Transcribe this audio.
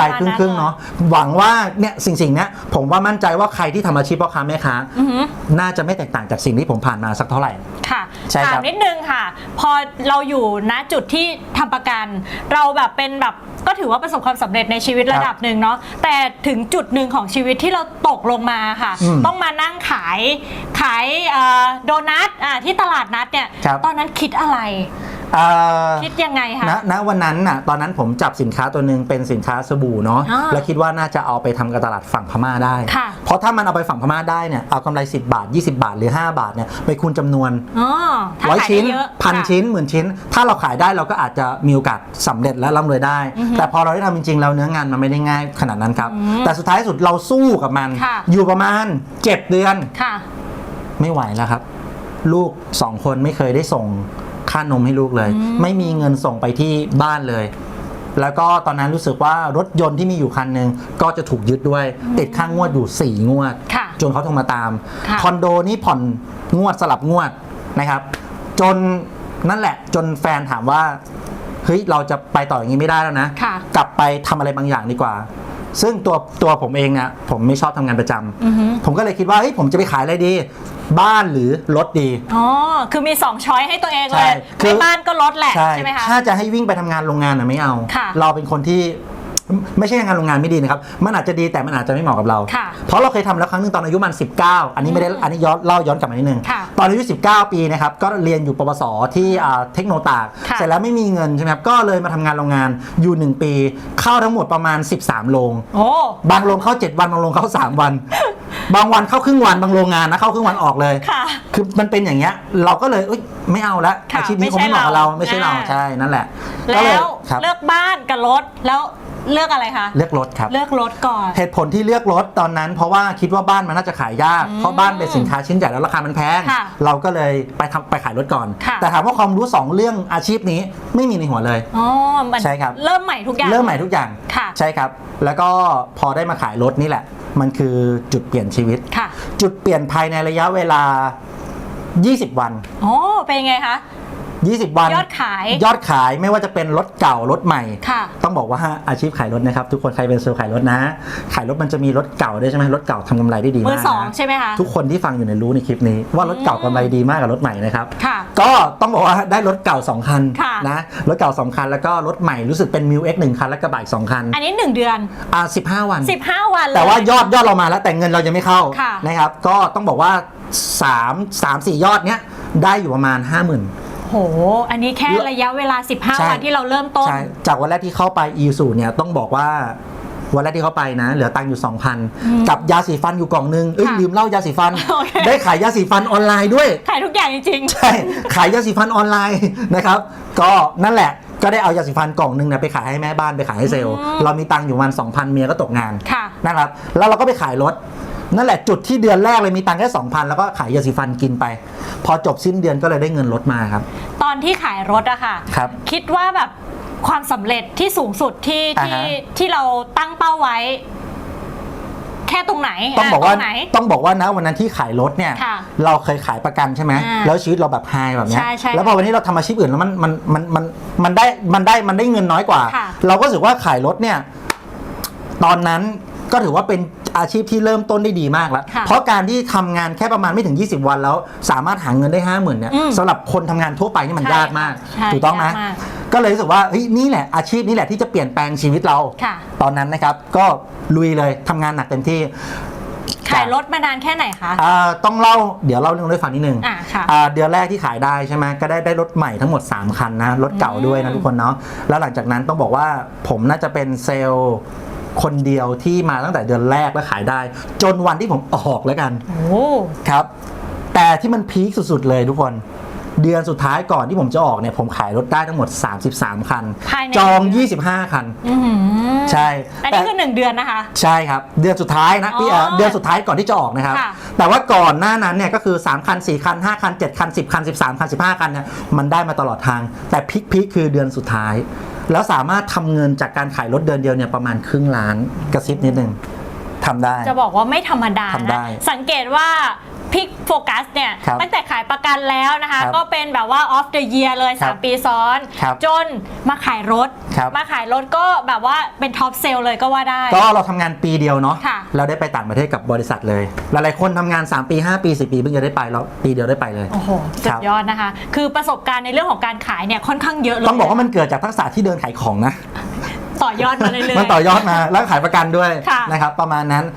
รายครึ่งครึ่งๆเนาะหวังว่าเนี่ยสิ่งสิ่งๆเนี้ยผมว่ามั่นใจว่าใครที่ทำอาชีพพ่อค้าแม่ค้าอือหือ น่าจะไม่แตกต่างจากสิ่งที่ผมผ่านมาสักเท่าไหร่ ค่ะใช่ครับถามนิดนึงค่ะ พอเราอยู่ณจุดที่ทำประกัน เราแบบเป็นแบบก็ถือว่าประสบความสำเร็จในชีวิตระดับหนึ่งเนาะแต่ถึงจุดหนึ่งของชีวิตที่เราตกลงมาค่ะ อืมต้องมานั่งขายขายเอ่อโดนัทอ่าที่ตลาดนัดเนี่ยครับ ตอนนั้นคิดอะไรเอ่อคิดยังไงคะ ณณวันนั้นน่ะตอนนั้นผมจับสินค้าตัวหนึ่งเป็นสินค้าสบู่เนาะอ่าแล้วคิดว่าน่าจะเอาไปทำกับตลาดฝั่งพม่าได้ ค่ะ เพราะถ้ามันเอาไปฝั่งพม่าได้เนี่ยเอากำไร 10 บาท 20 บาทหรือ 5 บาทเนี่ยไปคูณจำนวนอ๋อถ้าร้อยขายชิ้นได้เยอะพันค่ะ ชิ้นหมื่นชิ้น ถ้าเราขายได้เราก็อาจจะมีโอกาสสำเร็จและร่ำรวยได้ อือฮึแต่พอเราได้ทำจริงๆ แล้วเนื้องานมันไม่ได้ง่ายขนาดนั้นครับ อืมแต่สุดท้ายสุดเราสู้กับมัน ค่ะ อยู่ประมาณ 7 เดือน ค่ะ ไม่ไหวแล้วครับ ลูกสองคนไม่เคยได้ส่ง ค่านมให้ลูกเลยอืมไม่มีเงินส่งไปที่บ้านเลย แล้วก็ตอนนั้นรู้สึกว่ารถยนต์ที่มีอยู่คันหนึ่งก็จะถูกยึดด้วย ติดค่างวดอยู่ 4 งวด ค่ะจนเขาโทรมาตาม ค่ะ คอนโดนี่ผ่อนงวดสลับงวดนะครับ จนนั่นแหละจนแฟนถามว่าเฮ้ยเราจะไปต่ออย่างนี้ไม่ได้แล้วนะ ค่ะกลับไปทำอะไรบางอย่างดีกว่า ซึ่งตัวตัวผมเองเนี่ยผมไม่ชอบทำงานประจำอือหือผมก็เลยคิดว่าเฮ้ยผมจะไปขายอะไรดี บ้านหรือรถดี อ๋อ คือมีสองช้อยให้ตัวเองใช่เลยคือ ไม่บ้านก็ลดแหละใช่ใช่ไหมคะ ถ้าจะให้วิ่งไปทำงานโรงงานน่ะไม่เอา ค่ะเราเป็นคนที่ไม่ใช่งานโรงงานไม่ดีนะครับ มันอาจจะดีแต่มันอาจจะไม่เหมาะกับเรา ค่ะเพราะเราเคยทำแล้วครั้งหนึงตอนอายุมัน 19 อันนี้ไม่ได้อืมอันนี้ย้อนเล่าย้อนกลับมานิดนึง ค่ะตอนอายุ 19 ปีนะครับ ก็เรียนอยู่ปวสที่อ่าเทคโนตาก ค่ะ เสร็จแล้วไม่มีเงินใช่ไหมครับ ก็เลยมาทำงานโรงงานอยู่ 1 ปี เข้าทั้งหมดประมาณ 13 โรง โอ้ บางโรงเข้า 7 วัน บางโรงเข้า 3 วัน บางวันเข้าครึ่งวันบางโรงงานนะเข้าครึ่งวันออกเลย ค่ะ คือมันเป็นอย่างเงี้ยเราก็เลยเอ้ยไม่เอาละค่ะอาชีพนี้ไม่คงใช่ไม่เหมาะกับเราเราไม่ใช่เราอ่า ใช่นั่นแหละก็แล้เยวครับเลือกบ้านกับรถแล้วเลือกอะไรคะ เลือกรถครับ เลือกรถก่อน เหตุผลที่เลือกรถตอนนั้น เพราะว่าคิดว่าบ้านมันน่าจะขายยากอืมเพราะบ้านเป็นสินค้าชิ้นใหญ่แล้วราคามันแพง ค่ะเราก็เลยไปทำไปขายรถก่อน ค่ะ แต่ถามว่าความรู้สองเรื่องอาชีพนี้ไม่มีในหัวเลย อ๋อมันใช่ครับ เริ่มใหม่ทุกอย่าง เริ่มใหม่ทุกอย่างค่ะ ใช่ครับ แล้วก็พอได้มาขายรถนี่แหละ มันคือจุดเปลี่ยนชีวิต ค่ะ จุดเปลี่ยนภายในระยะเวลา 20 วัน โอ้เป็นไงคะ 20 วัน ยอดขาย ยอดขายไม่ว่าจะเป็นรถเก่ารถใหม่ ค่ะต้องบอกว่าอาชีพขายรถนะครับ ทุกคนใครเป็นเซลล์ขายรถนะ ขายรถมันจะมีรถเก่าด้วยใช่ไหมรถเก่าทำกำไรได้ดีมืมาอกสองนะใช่ไหมคะทุกคนที่ฟังอยู่ในยรู้ในคลิปนี้ ว่ารถเก่ากำไรดีมากกับรถใหม่นะครับ ค่ะ ก็ต้องบอกว่าได้รถเก่า 2 คันค่ะ นะรถเก่า 2 คัน แล้วก็รถใหม่รู้สึกเป็นมิวเอ็กหนึ่งคันแล้วกระบะอีกสองคันอันนี้ 1 เดือน อ่าสิบห้าวัน 15 วันเลย แต่ว่ายอดยอดเรามาแล้วแต่เงินเรายังไม่เข้าค่ะนะครับ ก็ต้องบอกว่า3 3 4 ยอดเนี้ยได้อยู่ประมาณ 50,000 โห อันนี้แค่ระยะเวลา ใช่ 15 วันที่เราเริ่มต้น ใช่จากวันแรกที่เข้าไปอีสูเนี่ยต้องบอกว่าวันแรกที่เข้าไปนะ เหลือตังค์อยู่ม2,000 กับยาสีฟันอยู่กล่องนึงเอ้ยค่ะลืมเล่ายาสีฟัน โอเค ได้ขายยาสีฟันออนไลน์ด้วย ขายทุกอย่างจริง ใช่ ขายยาสีฟันออนไลน์ นะครับ ก็นั่นแหละ ก็ได้เอายาสีฟันกล่องนึงเนี่ยไปขายให้แม่บ้านไปขายให้เซลล์ อืมเรามีตังค์อยู่ประมัน 2,000 เมียก็ตกงานค่ะ นะครับ แล้วเราก็ไปขายรถ นั่นแหละจุดที่เดือนแรกเลยมีตังค์แค่ 2,000 แล้วก็ขายยาสีฟันกินไป พอจบสิ้นเดือนก็เลยได้เงินรถมาครับๆต อนที่ขายรถอะค่ะครับ คิดว่าแบบความสำเร็จที่สูงสุดที่อ่าที่ฮะ ที่เราตั้งเป้าไว้ แค่ตรงไหนต้องบอกว่าะตรงไหน ต้องบอกว่านะวันนั้นที่ขายรถเนี่ย ค่ะเราเคยขายประกันใช่ไหมอ่าแล้วชีวิตเราแบบไฮแบบเนี้ยใช่ใช่แล้วพอวันนี้เราทำอาชีพอื่นแล้วมันมันมันมันมันได้มันได้มันได้เงินน้อยกว่า ค่ะเราก็รู้สึกว่าขายรถเนี่ย ตอนนั้นก็ถือว่าเป็น อาชีพที่เริ่มต้นได้ดีมากแล้ว ค่ะเพราะการที่ทำงานแค่ประมาณไม่ถึง 20 วันแล้ว สามารถหาเงินได้ห้าหมื่นเนี่ยอืมสำหรับคนทำงานทั่วไปนี่มันใช่ยากมาก ใช่ถูกต้องไหมยากมากก็เลยรู้สึกว่าเฮ้ยนี่แหละอาชีพนี้แหละที่จะเปลี่ยนแปลงชีวิตเรา ค่ะ ตอนนั้นนะครับก็ลุยเลยทำงานหนักเต็มที่ ขายรถมานานแค่ไหนคะ อ่าต้องเล่าเดี๋ยวเล่าเรื่องรถให้ฟังนิดนึงอ่าค่ะอ่าเดือนแรกที่ขายได้ใช่ไหมก็ได้ได้รถใหม่ทั้งหมด 3 คันนะ รถเก่าด้วยอืนะมทุกคนเนาะแล้วหลังจากนั้นต้องบอกว่าผมน่าจะเป็นเซลล์ คนเดียวที่มาตั้งแต่เดือนแรกแล้วขายได้ จนวันที่ผมออกแล้วกันโอ้ครับ แต่ที่มันพีคสุดๆเลยทุกคน เดือนสุดท้ายก่อนที่ผมจะออกเนี่ยผมขายรถได้ทั้งหมด 33 คัน ภายใน จอง 25 คัน อื้อหือใช่ อันนี้คือหนึ่งเดือนนะคะ ใช่ครับ เดือนสุดท้ายนะพี่อ๋อเอ่อเดือนสุดท้ายก่อนที่จะออกนะครับ ค่ะแต่ว่าก่อนหน้านั้นเนี่ยก็คือ 3 คัน 4 คัน 5 คัน 7 คัน 10 คัน 13 คัน 15 คันเนี่ยมันได้มาตลอดทาง แต่พิกพิกคือเดือนสุดท้าย แล้วสามารถทำเงินจากการขายรถเดือนเดียวเนี่ยประมาณครึ่งล้านกระซิบนิดนึงทำได้ จะบอกว่าไม่ธรรมดาทำได้ นะ สังเกตว่า พิกโฟกัสเนี่ยครับตั้งแต่ขายประกันแล้วนะคะ ครับก็เป็นแบบว่า off the year เลย ครับ3 ปีซ้อน ครับจนมาขายรถ ครับ มาขายรถก็แบบว่าเป็นท็อปเซลเลยก็ว่าได้ ก็เราทำงานปีเดียวเนาะค่ะ เราได้ไปต่างประเทศกับบริษัทเลย หลายๆคนทำงาน 3 ปี 5 ปี 10 ปีเพิ่งจะได้ไปแล้วปีเดียวได้ไปเลย โอ้โหสุดยอดนะคะ คือประสบการณ์ในเรื่องของการขายเนี่ยค่อนข้างเยอะเลยต้องบอกว่ามันเกิดจากทักษะที่เดินขายของนะ ต่อยอดมาเรื่อยๆ มันต่อยอดมาแล้วก็ขายประกันด้วยค่ะ นะครับประมาณนั้น